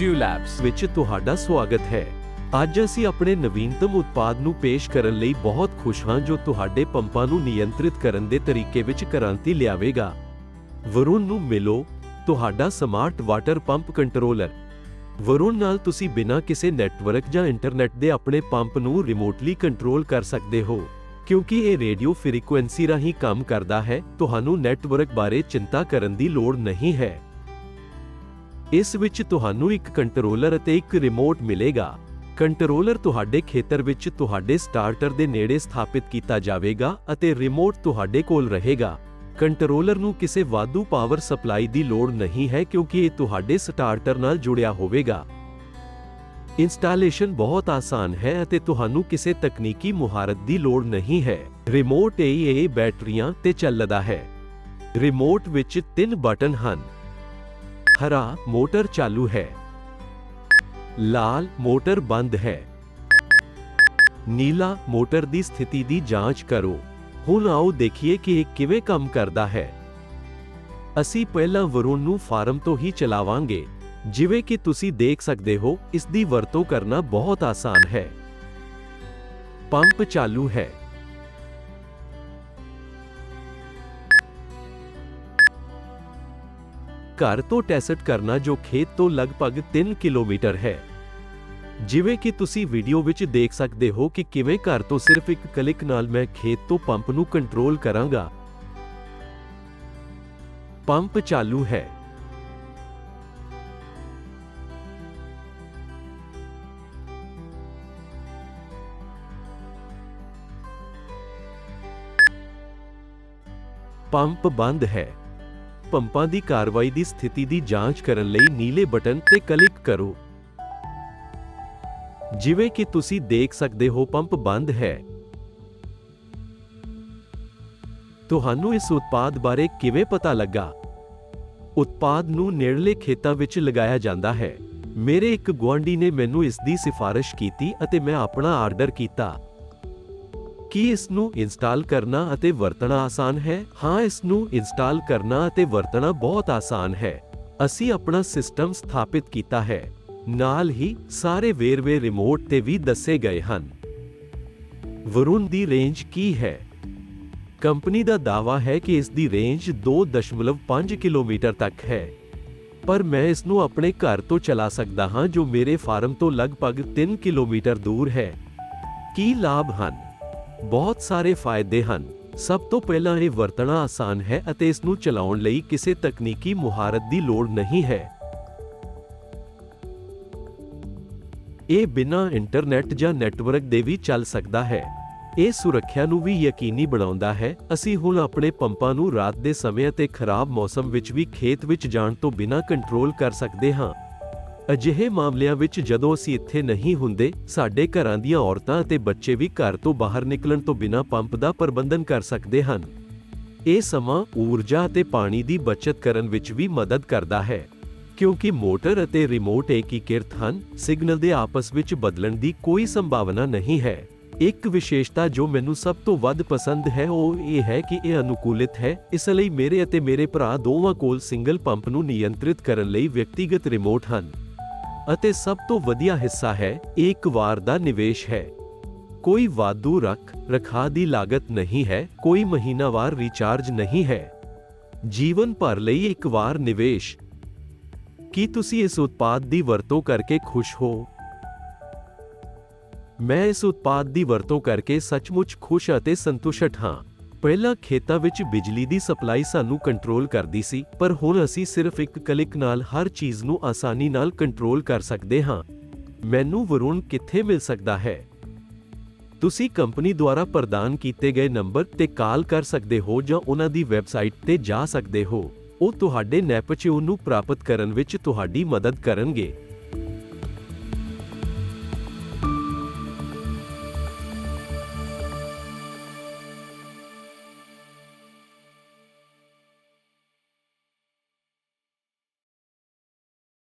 Dulabs. ਵਿੱਚ ਤੁਹਾਡਾ ਸਵਾਗਤ ਹੈ। ਅੱਜ ਅਸੀਂ ਆਪਣੇ ਨਵੀਨਤਮ ਉਤਪਾਦ ਨੂੰ ਪੇਸ਼ ਕਰਨ ਲਈ ਬਹੁਤ ਖੁਸ਼ ਹਾਂ ਜੋ ਤੁਹਾਡੇ ਪੰਪਾਂ ਨੂੰ ਨਿਯੰਤਰਿਤ ਕਰਨ ਦੇ ਤਰੀਕੇ ਵਿੱਚ ਕ੍ਰਾਂਤੀ ਲਿਆਵੇਗਾ। ਵਰੁਣ ਨੂੰ ਮਿਲੋ, ਤੁਹਾਡਾ smart water pump controller. Varun ਨਾਲ ਤੁਸੀਂ ਬਿਨਾਂ ਕਿਸੇ ਨੈਟਵਰਕ ਜਾਂ ਇੰਟਰਨੈਟ ਦੇ ਆਪਣੇ ਪੰਪ ਨੂੰ ਰਿਮੋਟਲੀ ਕੰਟਰੋਲ ਕਰ ਸਕਦੇ ਹੋ। ਕਿਉਂਕਿ ਇਹ ਰੇਡੀਓ ਫ੍ਰੀਕੁਐਂਸੀ ਰਾਹੀਂ ਕੰਮ ਕਰਦਾ ਹੈ, ਤੁਹਾਨੂੰ ਨੈਟਵਰਕ ਬਾਰੇ ਚਿੰਤਾ ਕਰਨ ਦੀ ਲੋੜ ਨਹੀਂ ਹੈ। ਇਸ ਵਿੱਚ ਤੁਹਾਨੂੰ ਇੱਕ ਕੰਟਰੋਲਰ ਅਤੇ ਇੱਕ ਰਿਮੋਟ ਮਿਲੇਗਾ। ਕੰਟਰੋਲਰ ਤੁਹਾਡੇ ਖੇਤਰ ਵਿੱਚ ਤੁਹਾਡੇ ਸਟਾਰਟਰ ਦੇ ਨੇੜੇ ਸਥਾਪਿਤ ਕੀਤਾ ਜਾਵੇਗਾ ਅਤੇ ਰਿਮੋਟ ਤੁਹਾਡੇ ਕੋਲ ਰਹੇਗਾ। ਕੰਟਰੋਲਰ ਨੂੰ ਕਿਸੇ ਵਾਧੂ ਪਾਵਰ ਸਪਲਾਈ ਦੀ ਲੋੜ ਨਹੀਂ ਹੈ ਕਿਉਂਕਿ ਇਹ ਤੁਹਾਡੇ ਸਟਾਰਟਰ ਨਾਲ ਜੁੜਿਆ ਹੋਵੇਗਾ। ਇੰਸਟਾਲੇਸ਼ਨ ਬਹੁਤ ਆਸਾਨ ਹੈ ਅਤੇ ਤੁਹਾਨੂੰ ਕਿਸੇ ਤਕਨੀਕੀ ਮੁਹਾਰਤ ਦੀ ਲੋੜ ਨਹੀਂ ਹੈ। ਰਿਮੋਟ ਇਹ ਬੈਟਰੀਆਂ ਤੇ ਚੱਲਦਾ ਹੈ। ਰਿਮੋਟ ਵਿੱਚ ਤਿੰਨ ਬਟਨ ਹਨ। ਹਰਾ ਮੋਟਰ ਚਾਲੂ ਹੈ। ਲਾਲ ਮੋਟਰ ਬੰਦ ਹੈ। ਨੀਲਾ ਮੋਟਰ ਦੀ ਸਥਿਤੀ ਦੀ ਜਾਂਚ ਕਰੋ। ਹੁਣ ਆਓ ਦੇਖੀਏ ਕਿ ਇਹ ਕਿਵੇਂ ਕੰਮ ਕਰਦਾ ਹੈ। ਅਸੀਂ ਪਹਿਲਾਂ ਵਰੁਣ ਨੂੰ ਫਾਰਮ ਤੋਂ ਹੀ ਚਲਾਵਾਂਗੇ। ਜਿਵੇਂ ਕਿ ਤੁਸੀਂ ਦੇਖ ਸਕਦੇ ਹੋ, ਇਸ ਦੀ ਵਰਤੋਂ ਕਰਨਾ ਬਹੁਤ ਆਸਾਨ ਹੈ। ਪੰਪ ਚਾਲੂ ਹੈ। ਘਰ ਤੋਂ ਟੈਸਟ ਕਰਨਾ ਜੋ ਖੇਤ ਤੋਂ ਲਗਭਗ 3 ਕਿਲੋਮੀਟਰ ਹੈ ਜਿਵੇਂ ਕਿ ਤੁਸੀਂ ਵੀਡੀਓ ਵਿੱਚ ਦੇਖ ਸਕਦੇ ਹੋ ਕਿ ਕਿਵੇਂ ਘਰ ਤੋਂ ਸਿਰਫ ਇੱਕ ਕਲਿੱਕ ਨਾਲ ਮੈਂ ਖੇਤ ਤੋਂ ਪੰਪ ਨੂੰ ਕੰਟਰੋਲ ਕਰਾਂਗਾ ਪੰਪ ਚਾਲੂ ਹੈ ਪੰਪ ਬੰਦ ਹੈ ਪੰਪਾਂ ਦੀ ਕਾਰਵਾਈ ਦੀ ਸਥਿਤੀ ਦੀ ਜਾਂਚ ਕਰਨ ਲਈ ਨੀਲੇ ਬਟਨ ਤੇ ਕਲਿੱਕ ਕਰੋ। ਜਿਵੇਂ ਕਿ ਤੁਸੀਂ ਦੇਖ ਸਕਦੇ ਹੋ, ਪੰਪ ਬੰਦ ਹੈ। ਤੁਹਾਨੂੰ ਇਸ ਉਤਪਾਦ ਬਾਰੇ ਕਿਵੇਂ ਪਤਾ ਲੱਗਾ? ਉਤਪਾਦ ਨੂੰ ਨੇੜਲੇ ਖੇਤਾਂ ਵਿੱਚ ਲਗਾਇਆ ਜਾਂਦਾ ਹੈ। ਮੇਰੇ ਇੱਕ ਗੁਆਂਢੀ ਨੇ ਮੈਨੂੰ ਇਸ ਦੀ ਸਿਫਾਰਿਸ਼ ਕੀਤੀ ਅਤੇ ਮੈਂ ਆਪਣਾ ਆਰਡਰ ਕੀਤਾ। ਕੀ ਇਸ ਨੂੰ ਇੰਸਟਾਲ ਕਰਨਾ ਅਤੇ ਵਰਤਣਾ ਆਸਾਨ ਹੈ? ਹਾਂ ਇਸ ਨੂੰ ਇੰਸਟਾਲ ਕਰਨਾ ਅਤੇ ਵਰਤਣਾ ਬਹੁਤ ਆਸਾਨ ਹੈ। ਅਸੀਂ ਆਪਣਾ ਸਿਸਟਮ ਸਥਾਪਿਤ ਕੀਤਾ ਹੈ। ਨਾਲ ਹੀ ਸਾਰੇ ਵੇਰਵੇ ਰਿਮੋਟ ਤੇ ਵੀ ਦੱਸੇ ਗਏ ਹਨ। ਵਰੁਣ ਦੀ ਰੇਂਜ ਕੀ ਹੈ? ਕੰਪਨੀ ਦਾ ਦਾਅਵਾ ਹੈ ਕਿ ਇਸ ਦੀ ਰੇਂਜ 2.5 ਕਿਲੋਮੀਟਰ ਤੱਕ ਹੈ। ਪਰ ਮੈਂ ਇਸ ਨੂੰ ਆਪਣੇ ਘਰ ਤੋਂ ਚਲਾ ਸਕਦਾ ਹਾਂ ਜੋ ਮੇਰੇ ਫਾਰਮ ਤੋਂ ਲਗਭਗ 3 ਕਿਲੋਮੀਟਰ ਦੂਰ ਹੈ। ਕੀ ਲਾਭ ਹਨ? ਬਹੁਤ ਸਾਰੇ ਫਾਇਦੇ ਹਨ। ਸਭ ਤੋਂ ਪਹਿਲਾਂ ਇਹ ਵਰਤਣਾ ਆਸਾਨ ਹੈ ਅਤੇ ਇਸ ਨੂੰ ਚਲਾਉਣ ਲਈ ਕਿਸੇ ਤਕਨੀਕੀ ਮੁਹਾਰਤ ਦੀ ਲੋੜ ਨਹੀਂ ਹੈ। ਇਹ ਬਿਨਾਂ ਇੰਟਰਨੈਟ ਜਾਂ ਨੈਟਵਰਕ ਦੇ ਵੀ ਚੱਲ ਸਕਦਾ ਹੈ। ਇਹ ਸੁਰੱਖਿਆ ਨੂੰ ਵੀ ਯਕੀਨੀ ਬਣਾਉਂਦਾ ਹੈ। ਅਸੀਂ ਹੁਣ ਆਪਣੇ ਪੰਪਾਂ ਨੂੰ ਰਾਤ ਦੇ ਸਮੇਂ ਅਤੇ ਖਰਾਬ ਮੌਸਮ ਵਿੱਚ ਵੀ ਖੇਤ ਵਿੱਚ ਜਾਣ ਤੋਂ ਬਿਨਾਂ ਕੰਟਰੋਲ ਕਰ ਸਕਦੇ ਹਾਂ। ਅਜਿਹੇ ਮਾਮਲਿਆਂ ਵਿੱਚ ਜਦੋਂ ਅਸੀਂ ਇੱਥੇ ਨਹੀਂ ਹੁੰਦੇ, ਸਾਡੇ ਘਰਾਂ ਦੀਆਂ ਔਰਤਾਂ ਅਤੇ ਬੱਚੇ ਵੀ ਘਰ ਤੋਂ ਬਾਹਰ ਨਿਕਲਣ ਤੋਂ ਬਿਨਾਂ ਪੰਪ ਦਾ ਪ੍ਰਬੰਧਨ ਕਰ ਸਕਦੇ ਹਨ। ਇਹ ਸਮਾਂ ਊਰਜਾ ਅਤੇ ਪਾਣੀ ਦੀ ਬਚਤ ਕਰਨ ਵਿੱਚ ਵੀ ਮਦਦ ਕਰਦਾ ਹੈ, ਕਿਉਂਕਿ ਮੋਟਰ ਅਤੇ ਰਿਮੋਟ ਏਕੀਕ੍ਰਿਤ ਹਨ, ਸਿਗਨਲ ਦੇ ਆਪਸ ਵਿੱਚ ਬਦਲਣ ਦੀ ਕੋਈ ਸੰਭਾਵਨਾ ਨਹੀਂ ਹੈ। ਇੱਕ ਵਿਸ਼ੇਸ਼ਤਾ ਜੋ ਮੈਨੂੰ ਸਭ ਤੋਂ ਵੱਧ ਪਸੰਦ ਹੈ, ਉਹ ਇਹ ਹੈ ਕਿ ਇਹ ਅਨੁਕੂਲਿਤ ਹੈ। ਇਸ ਲਈ ਮੇਰੇ ਅਤੇ ਮੇਰੇ ਭਰਾ ਦੋਵਾਂ ਕੋਲ ਸਿੰਗਲ ਪੰਪ ਨੂੰ ਨਿਯੰਤਰਿਤ ਕਰਨ ਲਈ ਵਿਅਕਤੀਗਤ ਰਿਮੋਟ ਹਨ। ਅਤੇ ਸਭ ਤੋਂ ਵਧੀਆ ਹਿੱਸਾ ਹੈ ਇਹ ਇੱਕ ਵਾਰ ਦਾ ਨਿਵੇਸ਼ ਹੈ। ਕੋਈ ਵਾਧੂ ਰੱਖ ਰਖਾ ਦੀ ਲਾਗਤ ਨਹੀਂ ਹੈ, ਕੋਈ ਮਹੀਨਾਵਾਰ ਰੀਚਾਰਜ ਨਹੀਂ ਹੈ। ਜੀਵਨ ਭਰ ਲਈ ਇੱਕ ਵਾਰ ਨਿਵੇਸ਼। ਕੀ ਤੁਸੀਂ ਇਸ ਉਤਪਾਦ ਦੀ ਵਰਤੋਂ ਕਰਕੇ ਖੁਸ਼ ਹੋ? ਮੈਂ ਇਸ ਉਤਪਾਦ ਦੀ ਵਰਤੋਂ ਕਰਕੇ ਸੱਚਮੁੱਚ ਖੁਸ਼ ਅਤੇ ਸੰਤੁਸ਼ਟ ਹਾਂ। ਪਹਿਲਾਂ ਖੇਤਾਂ ਵਿੱਚ ਬਿਜਲੀ ਦੀ ਸਪਲਾਈ ਸਾਨੂੰ ਕੰਟਰੋਲ ਕਰਦੀ ਸੀ, ਪਰ ਹੁਣ ਅਸੀਂ ਸਿਰਫ ਇੱਕ ਕਲਿੱਕ ਨਾਲ ਹਰ ਚੀਜ਼ ਨੂੰ ਆਸਾਨੀ ਨਾਲ ਕੰਟਰੋਲ ਕਰ ਸਕਦੇ ਹਾਂ। ਮੈਨੂੰ ਵਰੁਣ ਕਿੱਥੇ ਮਿਲ ਸਕਦਾ ਹੈ? ਤੁਸੀਂ ਕੰਪਨੀ ਦੁਆਰਾ ਪ੍ਰਦਾਨ ਕੀਤੇ ਗਏ ਨੰਬਰ ਤੇ ਕਾਲ ਕਰ ਸਕਦੇ ਹੋ ਜਾਂ ਉਹਨਾਂ ਦੀ ਵੈਬਸਾਈਟ ਤੇ ਜਾ ਸਕਦੇ ਹੋ। ਉਹ ਤੁਹਾਡੇ ਨੈਪਚਿਓ ਨੂੰ ਪ੍ਰਾਪਤ ਕਰਨ ਵਿੱਚ ਤੁਹਾਡੀ ਮਦਦ ਕਰਨਗੇ।